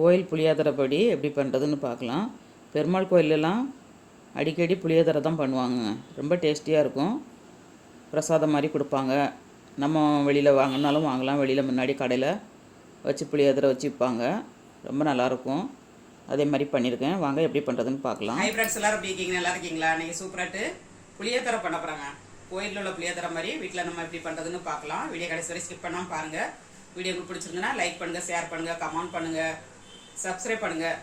கோயில் புளியாதரப்படி எப்படி பண்ணுறதுன்னு பார்க்கலாம். பெருமாள் கோயிலெலாம் அடிக்கடி புளியாதரை தான் பண்ணுவாங்க. ரொம்ப டேஸ்டியாக இருக்கும். பிரசாதம் மாதிரி கொடுப்பாங்க. நம்ம வெளியில் வாங்கினாலும் வாங்கலாம். வெளியில் முன்னாடி கடையில் வச்சு புளியோதரை வச்சு விற்பாங்க ரொம்ப நல்லாயிருக்கும் அதே மாதிரி பண்ணியிருக்கேன். வாங்க எப்படி பண்ணுறதுன்னு பார்க்கலாம். ஹை ஃப்ரெண்ட்ஸ் எல்லாரும் எப்படி இருக்கீங்க? நல்லா இருக்கீங்களா? நீங்கள் சூப்பராட்டு புளியோதரை பண்ண போகிறாங்க கோயிலில் உள்ள புளியோதரை மாதிரி வீட்டில் நம்ம எப்படி பண்ணுறதுன்னு பார்க்கலாம். வீடியோ கடைசி வரை ஸ்கிப் பண்ணாமல் பாருங்கள் வீடியோ உங்களுக்கு பிடிச்சிருந்ததுன்னா லைக் பண்ணுங்கள் ஷேர் பண்ணுங்கள் கமெண்ட் பண்ணுங்கள் சப்ஸ்கிரைப் பண்ணுங்கள்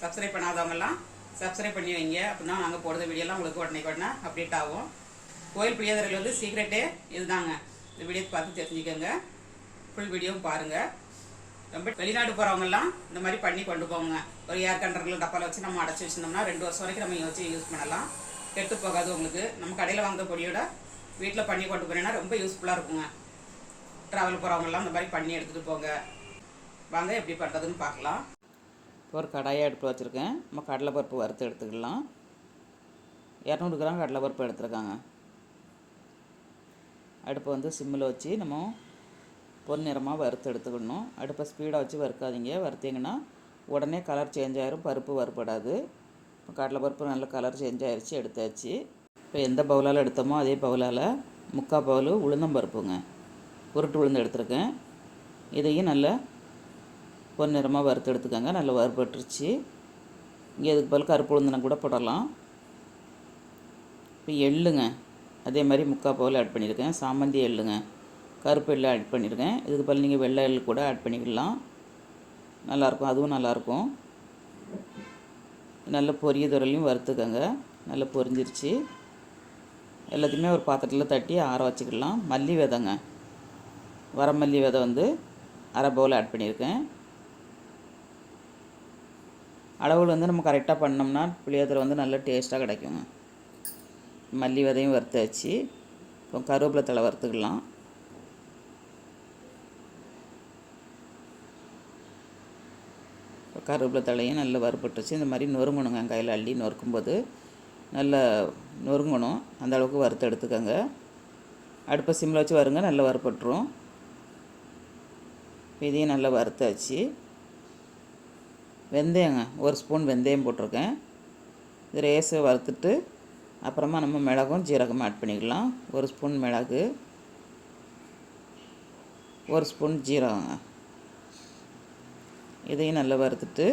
சப்ஸ்கிரைப் பண்ணாதவங்கெல்லாம் சப்ஸ்கிரைப் பண்ணி வைங்க. அப்படின்னா நாங்கள் போடுற வீடியோலாம் உங்களுக்கு உடனே உடனே அப்டேட் ஆகும். கோயில் பிரியாதர்கள் வந்து சீக்ரெட்டே இதுதாங்க. இந்த வீடியோ பார்த்து தெரிஞ்சுக்கோங்க. ஃபுல் வீடியோவும் பாருங்கள் ரொம்ப வெளிநாடு போகிறவங்கெல்லாம் இந்த மாதிரி பண்ணி கொண்டு போங்க. ஒரு ஏர் கண்டரில் டப்பாவில் வச்சு நம்ம அடைச்சி வச்சுருந்தோம்னா ரெண்டு வருஷம் வரைக்கும் நம்ம வச்சு யூஸ் பண்ணலாம். கெட்டு போகாது உங்களுக்கு. நம்ம கடையில் வாங்குற பொடியோட வீட்டில் பண்ணி கொண்டு போனீங்கன்னா ரொம்ப யூஸ்ஃபுல்லாக இருக்குங்க. ட்ராவல் போகிறவங்கெல்லாம் இந்த மாதிரி பண்ணி எடுத்துகிட்டு போங்க. வாங்க எப்படி பண்ணுறதுன்னு பார்க்கலாம். இப்போ ஒரு கடாயை எடுத்து வச்சுருக்கேன். நம்ம கடலைப்பருப்பு வறுத்து எடுத்துக்கலாம். இரநூறு கிராம் கடலைப்பருப்பு எடுத்துருக்காங்க. அடுப்பை வந்து சிம்மில் வச்சு நம்ம பொன்னிறமாக வறுத்து எடுத்துக்கணும். அடுப்பை ஸ்பீடாக வச்சு வறுக்காதீங்க. வறுத்தீங்கன்னா உடனே கலர் சேஞ்ச் ஆயிரும். பருப்பு வறுபடாது. இப்போ கடலைப்பருப்பு நல்ல கலர் சேஞ்ச் ஆயிடுச்சு எடுத்தாச்சு. இப்போ எந்த பவுலால் எடுத்தோமோ அதே பவுலால் முக்கால் பவுல் உளுந்தம்பருப்புங்க. உருட்டு உளுந்து எடுத்திருக்கேன். இதையும் நல்லா பொன் நிறமாக வறுத்து எடுத்துக்கோங்க. நல்லா வறுபட்டுருச்சு இங்கே இதுக்கு பதில் கருப்பு உளுந்தனை கூட போடலாம். இப்போ எள்ளுங்க. அதே மாதிரி முக்கால் பவுல் ஆட் பண்ணியிருக்கேன் சாமந்தி எள்ளுங்க. கருப்பு எள்ளு ஆட் பண்ணியிருக்கேன் இதுக்கு பதில் நீங்கள் வெள்ளை எள்ளு கூட ஆட் பண்ணிக்கலாம். நல்லாயிருக்கும். அதுவும் நல்லாயிருக்கும். நல்ல பொரிய துறையிலையும் வறுத்துக்கோங்க. நல்லா பொரிஞ்சிருச்சு. எல்லாத்தையுமே ஒரு பாத்திரத்தில் தட்டி ஆற வச்சுக்கலாம். மல்லி விதைங்க. வரமல்லி விதை வந்து அரை பவுல் ஆட் பண்ணியிருக்கேன் அளவுகள் வந்து நம்ம கரெக்டாக பண்ணோம்னா புளியோதரை வந்து நல்ல டேஸ்ட்டாக கிடைக்குங்க மல்லி விதையும் வறுத்தாச்சு. இப்போ கருவேப்பிலை தழை வறுத்துக்கலாம். இப்போ கருவேப்பிலை தழையும் நல்லா வறுபட்டுச்சு இந்த மாதிரி நொறுங்கணுங்க. கையில் அள்ளி நொறுக்கும்போது நல்லா நொறுங்கணும். அந்த அளவுக்கு வறுத்து எடுத்துக்கோங்க. அடுப்பை சிம்மில் வச்சு வருங்க. நல்லா வறுப்பட்டுரும் இதையும் நல்லா வறுத்தாச்சு. வெந்தயங்க. ஒரு ஸ்பூன் வெந்தயம் போட்டிருக்கேன். இது ரேஸை வறுத்துட்டு அப்புறமா நம்ம மிளகும் ஜீரகமும் ஆட் பண்ணிக்கலாம். ஒரு ஸ்பூன் மிளகு. ஒரு ஸ்பூன் ஜீரகங்க. இதையும் நல்லா வறுத்துட்டு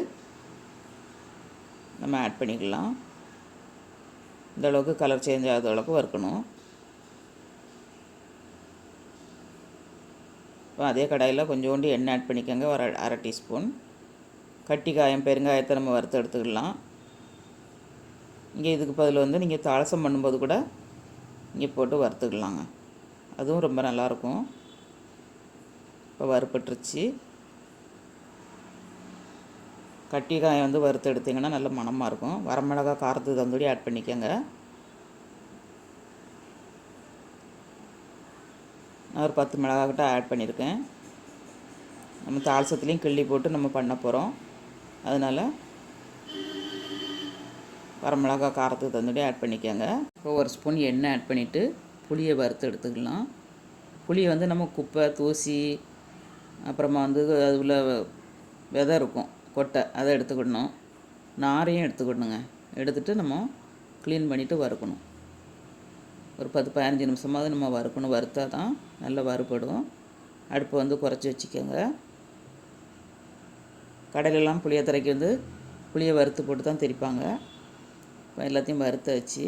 நம்ம ஆட் பண்ணிக்கலாம். இந்த அளவுக்கு கலர் சேஞ்ச் ஆகாத அளவுக்கு வறுக்கணும். இப்போ அதே கடாயில் கொஞ்சோண்டு எண்ணெய் ஆட் பண்ணிக்கோங்க. ஒரு அரை டீஸ்பூன் கட்டி காயம் பெருங்காயத்தை நம்ம வறுத்து எடுத்துக்கலாம். இங்கே இதுக்கு பதில் வந்து நீங்கள் தாளசம் பண்ணும்போது கூட இங்கே போட்டு வறுத்துக்கலாங்க. அதுவும் ரொம்ப நல்லாயிருக்கும் இப்போ வறுப்பட்டுருச்சு கட்டிக்காயம் வந்து வறுத்து எடுத்திங்கன்னா நல்ல மணமாக இருக்கும். வரமிளகா காரத்துக்கு தந்தோடி ஆட் பண்ணிக்கோங்க. நான் ஒரு பத்து மிளகா கிட்ட ஆட் பண்ணியிருக்கேன் நம்ம தாளசத்துலேயும் கிள்ளி போட்டு நம்ம பண்ண போகிறோம் அதனால் வரமிளகா காரத்துக்கு தந்துட்டு ஆட் பண்ணிக்கோங்க. ஒரு ஸ்பூன் எண்ணெய் ஆட் பண்ணிவிட்டு புளியை வறுத்து எடுத்துக்கலாம். புளியை வந்து நம்ம குப்பை தூசி அப்புறமா வந்து அதில் விதை இருக்கும் கொட்டை அதை எடுத்துக்கிடணும் நாரையும் எடுத்துக்கிடணுங்க எடுத்துகிட்டு நம்ம க்ளீன் பண்ணிவிட்டு வறுக்கணும். ஒரு பத்து பதினஞ்சு நிமிஷமாவது நம்ம வறுக்கணும். வறுத்தால் தான் நல்லா வறுபடும். அடுப்பை வந்து குறைச்சி வச்சுக்கோங்க. கடையிலலாம் புளியோதரைக்கு வந்து புளியை வறுத்து போட்டு தான் தெரிப்பாங்க. இப்போ எல்லாத்தையும் வறுத்த வச்சு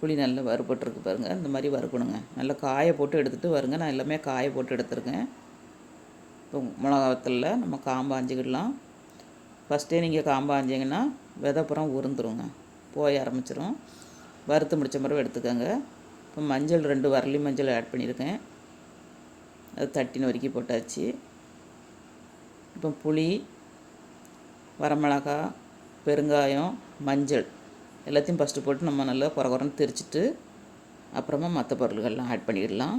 புளி நல்லா வறுபட்டுருக்கு பாருங்கள் இந்த மாதிரி வறுக்கணுங்க. நல்லா காய போட்டு எடுத்துகிட்டு வருங்க. நான் எல்லாமே காய போட்டு எடுத்துருக்கேன். இப்போ மிளகாத்தில் நம்ம காம்பாஞ்சிக்கிடலாம் ஃபஸ்ட்டே நீங்கள் காம்பாஞ்சிங்கன்னா விதப்புறம் உருந்துருங்க. போய் ஆரம்பிச்சிரும். வறுத்து முடித்த பிறகு எடுத்துக்கோங்க. இப்போ மஞ்சள் ரெண்டு வரலி மஞ்சள் ஆட் பண்ணியிருக்கேன். அது தட்டின வரைக்கும் போட்டாச்சு. இப்போ புளி வரமிளகா பெருங்காயம் மஞ்சள் எல்லாத்தையும் ஃபஸ்ட்டு போட்டு நம்ம நல்லா குறகுறன்னு திரிச்சிட்டு அப்புறமா மற்ற பொருள்கள்லாம் ஆட் பண்ணிடலாம்.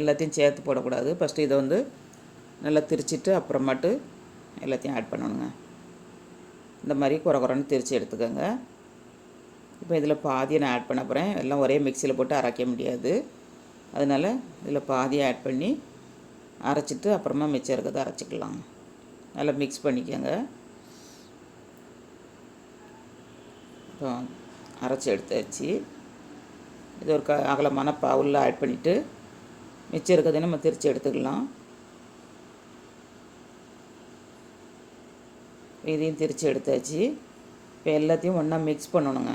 எல்லாத்தையும் சேர்த்து போடக்கூடாது. ஃபஸ்ட்டு இதை வந்து நல்லா திரிச்சிட்டு அப்புறமாட்டு எல்லாத்தையும் ஆட் பண்ணணுங்க. இந்த மாதிரி குறகுறன்னு திரித்து எடுத்துக்கோங்க. இப்போ இதில் பாதியை நான் ஆட் பண்ண போகிறேன் எல்லாம் ஒரே மிக்சியில் போட்டு அரைக்க முடியாது. அதனால் இதில் பாதி ஆட் பண்ணி அரைச்சிட்டு அப்புறமா மிச்சம் இருக்கிறத அரைச்சிக்கலாம். நல்லா மிக்ஸ் பண்ணிக்கோங்க. இப்போ அரைச்சி எடுத்தாச்சு. இது ஒரு க அகலமான பவுலில் ஆட் பண்ணிவிட்டு மிச்சம் இருக்கிறத நம்ம திரித்து எடுத்துக்கலாம். இதையும் திரித்து எடுத்தாச்சு. இப்போ எல்லாத்தையும் ஒன்றா மிக்ஸ் பண்ணணுங்க.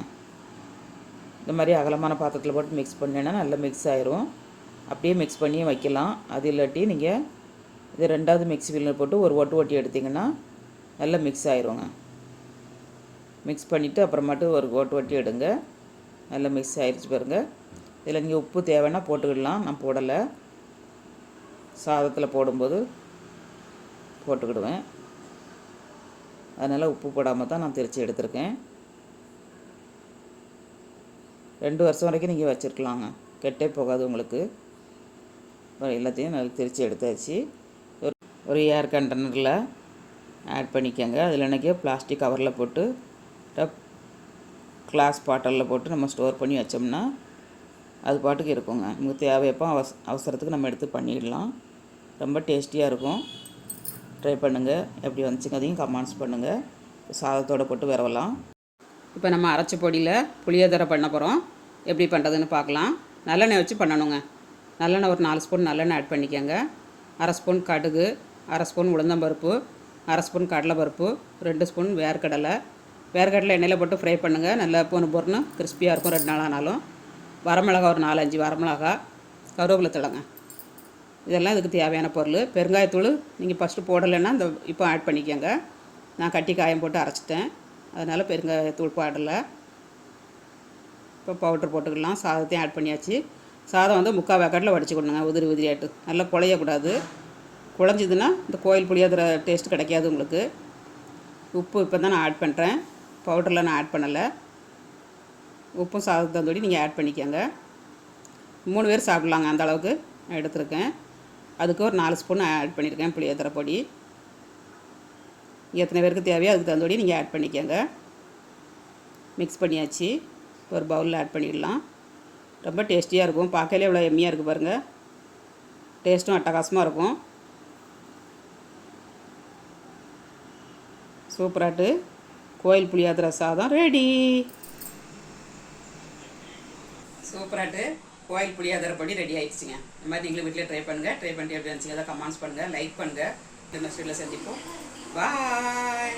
இந்த மாதிரி அகலமான பாத்திரத்தில் போட்டு மிக்ஸ் பண்ணேன்னா நல்லா மிக்ஸ் ஆயிரும். அப்படியே மிக்ஸ் பண்ணி வைக்கலாம். அது இல்லாட்டி நீங்கள் இது ரெண்டாவது மிக்ஸி வீலில் போட்டு ஒரு ஒட்டு ஒட்டி எடுத்திங்கன்னா நல்லா மிக்ஸ் ஆயிருங்க. மிக்ஸ் பண்ணிவிட்டு அப்புறமாட்டு ஒரு ஓட்டு ஒட்டி எடுங்க. நல்லா மிக்ஸ் ஆயிடுச்சு பாருங்கள் இதில் நீங்கள் உப்பு தேவைன்னா போட்டுக்கிடலாம். நான் போடலை. சாதத்தில் போடும்போது போட்டுக்கிடுவேன். அதனால் உப்பு போடாமல் தான் நான் திரித்து எடுத்திருக்கேன். ரெண்டு வருஷம் வரைக்கும் நீங்கள் வச்சுருக்கலாங்க. கெட்டே போகாது உங்களுக்கு. எல்லாத்தையும் நல்லா திரித்து எடுத்தாச்சு. ஒரு ஒரு ஏர் கண்டெய்னரில் ஆட் பண்ணிக்கோங்க. அதில் எனக்கு பிளாஸ்டிக் கவரில் போட்டு கிளாஸ் பாட்டலில் போட்டு நம்ம ஸ்டோர் பண்ணி வச்சோம்னா அது பாட்டுக்கு இருக்குங்க. நமக்கு தேவையப்போ அவச அவசரத்துக்கு நம்ம எடுத்து பண்ணிடலாம். ரொம்ப டேஸ்டியாக இருக்கும். ட்ரை பண்ணுங்கள் எப்படி வந்துச்சுங்க அதையும் கமெண்ட்ஸ் பண்ணுங்கள் சாதத்தோடு போட்டு விரவலாம். இப்போ நம்ம அரைச்ச பொடியில் புளியோதரை பண்ண போகிறோம் எப்படி பண்ணுறதுன்னு பார்க்கலாம். நல்லெண்ணெய் வச்சு பண்ணணுங்க. நல்லெண்ணெய் ஒரு நாலு ஸ்பூன் நல்லெண்ணெய் ஆட் பண்ணிக்கோங்க. அரை ஸ்பூன் கடுகு அரை ஸ்பூன் உளுந்தம்பருப்பு அரை ஸ்பூன் கடலைப்பருப்பு ரெண்டு ஸ்பூன் வேர்க்கடலை. வேர்க்கடலை எண்ணெயில் போட்டு ஃப்ரை பண்ணுங்கள் நல்லா பொண்ணு பொருன்னு கிறிஸ்பியாக இருக்கும் ரெண்டு நாள் ஆனாலும். வரமிளகா ஒரு நாலஞ்சு வரமிளகா. கருவேப்பிலை தழங்க இதெல்லாம் இதுக்கு தேவையான பொருள். பெருங்காயத்தூள் நீங்கள் ஃபஸ்ட்டு போடலைன்னா இந்த இப்போ ஆட் பண்ணிக்கோங்க. நான் கட்டி காயம் போட்டு அரைச்சிட்டேன். அதனால் பெருங்காயத்தூள் போடலை. இப்போ பவுட்ரு போட்டுக்கலாம். சாதத்தையும் ஆட் பண்ணியாச்சு. சாதம் வந்து முக்கால் வேக்காட்டில் வடிச்சுக்கணுங்க உதிரி உதிரியாட்டு. நல்லா குழையக்கூடாது குழஞ்சிதுன்னா இந்த கோயில் புளியோதரை டேஸ்ட் கிடைக்காது உங்களுக்கு. உப்பு இப்போ தான் நான் ஆட் பண்ணுறேன் பவுடரில் நான் ஆட் பண்ணலை. உப்பும் சாதத்தை தந்தோடி நீங்கள் ஆட் பண்ணிக்கோங்க. மூணு பேர் சாப்பிட்லாங்க அந்த அளவுக்கு நான் எடுத்திருக்கேன். அதுக்கு ஒரு நாலு ஸ்பூன் ஆட் பண்ணியிருக்கேன் புளியோதர பொடி. எத்தனை பேருக்கு தேவையோ அதுக்கு தகுந்தபடி நீங்கள் ஆட் பண்ணிக்கோங்க. மிக்ஸ் பண்ணியாச்சு. ஒரு பவுலில் ஆட் பண்ணிடலாம். ரொம்ப டேஸ்டியாக இருக்கும். பார்க்கலே இவ்வளோ எம்மியாக இருக்குது பாருங்கள் டேஸ்ட்டும் அட்டகாசமாக இருக்கும். சூப்பராட்டு கோயில் புளியாதுர சாதம் ரெடி சூப்பராட்டு கோயில் புளியாதர பொடி ரெடி ஆயிடுச்சுங்க. இந்த மாதிரி நீங்களும் வீட்டில் ட்ரை பண்ணுங்கள் ட்ரை பண்ணிட்டு எப்படி இருந்துச்சுங்க கமெண்ட்ஸ் பண்ணுங்கள் லைக் பண்ணுங்கள் இந்த ஸ்வீட்டில் சந்திப்போம். பாய்